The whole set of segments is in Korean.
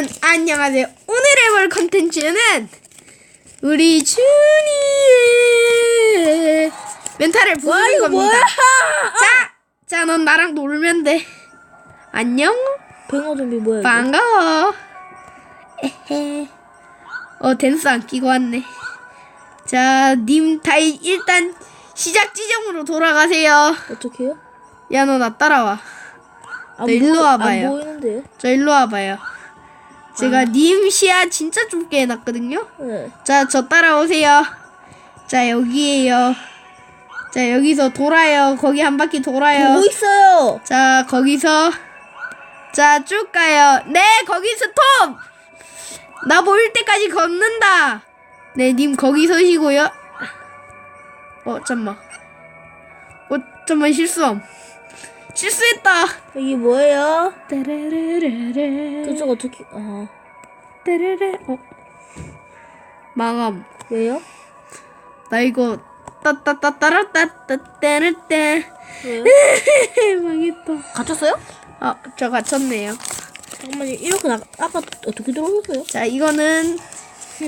여러분 안녕하세요. 오늘 해볼 컨텐츠는 우리 준이의 멘탈을 부수는 겁니다. 뭐야? 자, 자, 넌 나랑 놀면 돼. 안녕, 뱅어 좀비 뭐야? 이거? 반가워. 에헤. 어 댄스 안 끼고 왔네. 자, 님다 일단 시작 지점으로 돌아가세요. 어떻게요? 야, 너 나 따라와. 안 네, 일로 보이- 와봐요. 안 보이는데요? 저 일로 와봐요. 제가 님 시야 진짜 좁게 해놨거든요. 네. 자, 저 따라오세요. 자, 여기에요. 자, 여기서 돌아요. 거기 한 바퀴 돌아요. 보고 있어요. 자, 거기서. 자, 쭉 가요. 네, 거기 스톱! 나 보일 때까지 걷는다. 네, 님 거기 서시고요. 어, 잠만. 어, 잠만 실수함. 실수했다. 여기 뭐예요? 따라라라라. 그쪽 어떻게? 아 따라라. 어. 망함. 왜요? 나 이거 따따따따라따따따따따 왜요? 망했다. 갇혔어요? 아, 저 갇혔네요. 잠깐만요. 이렇게 나 아까 어떻게 들어오셨어요? 자, 이거는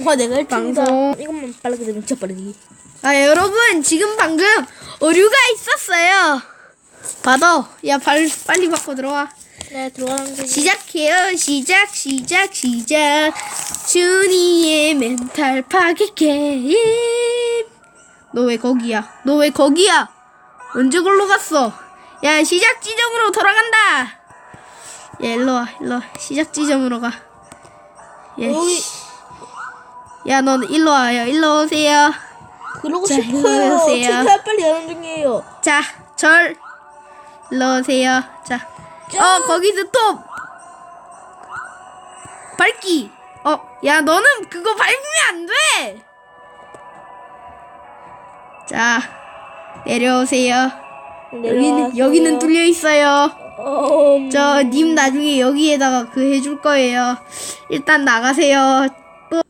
와 내가 1등이다. 방송. 이것만 빠르게 되면 진짜 빠르지. 아, 여러분 지금 방금 오류가 있었어요. 받아. 야, 발, 빨리 받고 들어와. 네 들어가는 거. 시작해요. 시작, 시작, 시작. 준이의 멘탈 파괴 게임. 너 왜 거기야? 너 왜 거기야? 언제 걸로 갔어? 야, 시작 지점으로 돌아간다. 야, 일로 와, 일로 와. 시작 지점으로 가. 야, 씨. 야, 넌 일로 와요. 일로 오세요. 그러고 자, 싶어요. 오세요. 최대한 빨리 하는 중이에요. 자, 절. 일로 오세요. 자. 어, 거기 스톱. 밟기. 어, 야, 너는 그거 밟으면 안 돼. 자, 내려오세요. 여기는. 여기는 뚫려 있어요. 저 님 나중에 여기에다가 그 해줄 거예요. 일단 나가세요. 또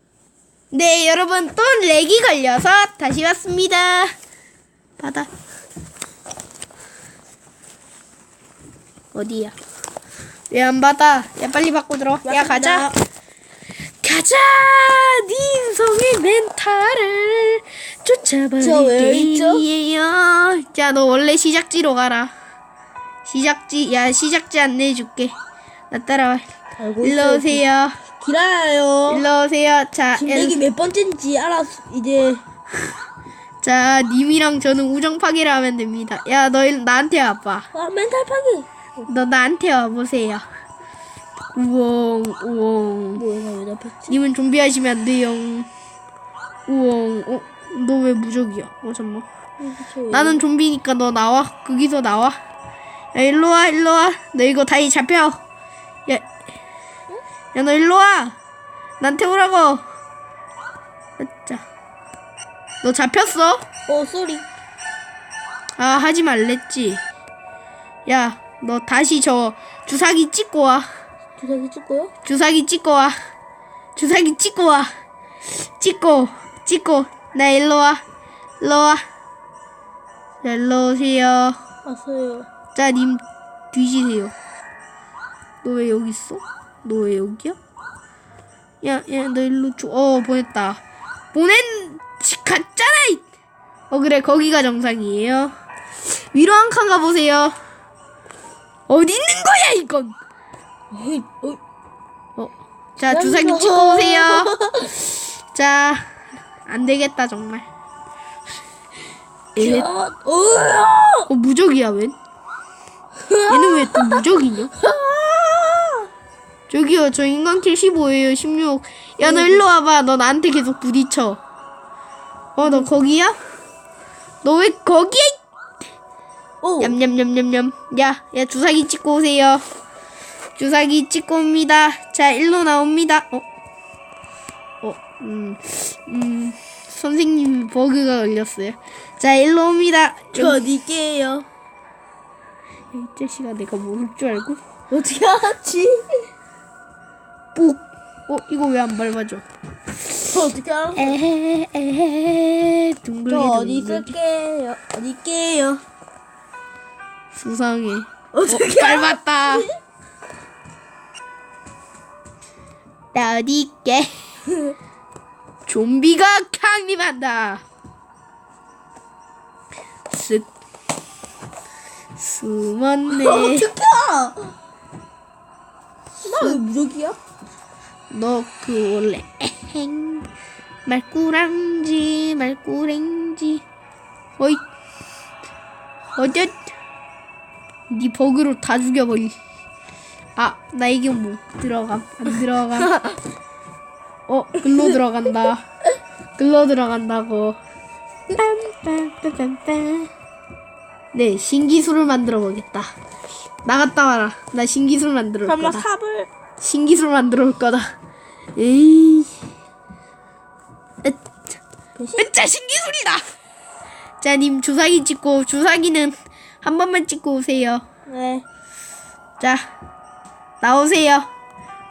네, 여러분 또 렉이 걸려서 다시 왔습니다. 받아. 어디야? 왜 안 받아? 야 빨리 받고 들어. 야 가자. 가자. 네 인성의 멘탈을 쫓아버릴? 게임이에요. 자, 너 원래 시작지로 가라. 시작지, 야 시작지 안내해 줄게. 나 따라와. 일로. 오세요. 기다려요. 일로 오세요. 자, 지금 몇 번째인지 알았. 이제 자, 님이랑 저는 우정 파괴를 하면 됩니다. 야, 너 일- 나한테 와봐. 아 멘탈 파기. 너 나한테 와보세요. 우엉, 우엉. 뭐야 나왜 잡혔지? 님은 좀비 하시면 안 돼요. 우엉, 어, 너 왜 무적이야? 어, 잠만. 나는 좀비니까 너 나와. 거기서 나와. 야, 일로 와, 일로 와. 너 이거 다시 잡혀. 야, 야, 너 일로 와. 나한테 오라고. 자, 너 잡혔어? 어 쏘리. 아, 하지 말랬지. 야, 너 다시 저 주사기 찍고 와. 주사기 찍고요? 주사기 찍고 와. 주사기 찍고 와. 찍고, 찍고. 나 일로 와. 일로 와. 자, 일로 오세요. 왔어요. 자, 님 뒤지세요. 너 왜 여기 있어? 너 왜 여기야? 야, 야, 너 일로 줘. 어, 보냈다. 보낸, 지- 갔잖아! 이- 어, 그래, 거기가 정상이에요. 위로 한 칸 가보세요. 어디 있는 거야, 이건? 어이 어이. 어, 자, 주사기 찍고 오세요. 자, 안 되겠다, 정말. 어, 무적이야, 웬? 얘는 왜 또 무적이냐? 저기요, 저 인간킬 15예요, 16. 야, 너 일로 와봐. 너 나한테 계속 부딪혀. 어, 너 거기야? 너 왜 거기에? 오. 냠냠냠냠냠. 야, 야, 주사기 찍고 오세요. 주사기 찍고 옵니다. 자, 일로 나옵니다. 어? 어, 음, 음, 선생님 버그가 걸렸어요. 자, 일로 옵니다. 저 어디게요? 이 자식아, 내가 모를 줄 알고. 어떻게 알았지? 뽁. 어, 이거 왜 안 밟아줘? 저 어떻게 알았어? 에헤, 에헤, 둥글게 저 어디 둥글게. 있을게요? 어디 있게요? 수상해. 어떻게 밟았다. 나 어디 있게? 좀비가 강림한다. 쓱 숨었네. 어떡해! 나왜 무적이야? 너 그 원래 에행 말꾸랑지 말꾸랭지 어이 어det 네 버그로 다 죽여버리 아 나 이게 뭐 들어감 안 들어감 어 글로 들어간다 글로 들어간다고 빰빰빰빰빰 네 신기술을 만들어 보겠다 나갔다 와라 나 신기술 만들어 올 거다 삽을 신기술 만들어 올 거다. 에이. 으? 으짜 신기술이다. 자, 님 주사기 찍고 주사기는 한 번만 찍고 오세요. 네. 자, 나오세요.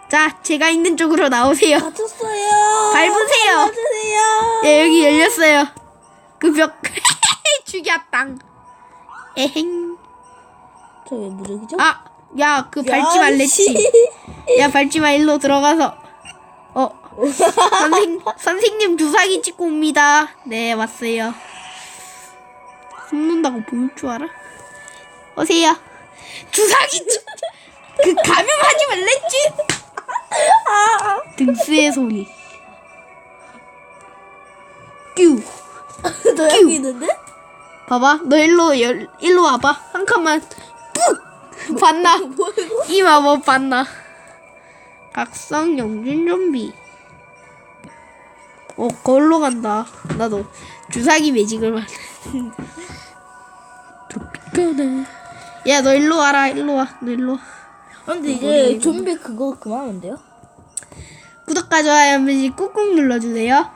자, 제가 있는 쪽으로 나오세요. 다쳤어요. 밟으세요. 밟으세요. 예, 여기 열렸어요. 그 벽 죽였당. 에행. 저왜 무적이죠? 아, 야, 그 밟지 말랬지. 야, 밟지 마. 일로 들어가서. 어, 선생, 선생님 주사기 찍고 옵니다. 네, 왔어요. 숨는다고 보일 줄 알아? 오세요. 주사기 찍, 그 감염하지 말랬지? 등수의 소리. 뀨. 너 여기 있는데? 봐봐. 너 일로, 열, 일로 와봐. 한 칸만. 꾹! 봤나? 이 마법 봤나? 각성 영준 좀비. 어, 걸로 간다. 나도 주사기 매직을 만. tropica나. 야, 너 일로 와라. 일로 와. 너 일로 와. 아, 근데 이제 좀비 그거 그만하면 돼요? 구독과 좋아요 한 번씩 꾹꾹 눌러주세요.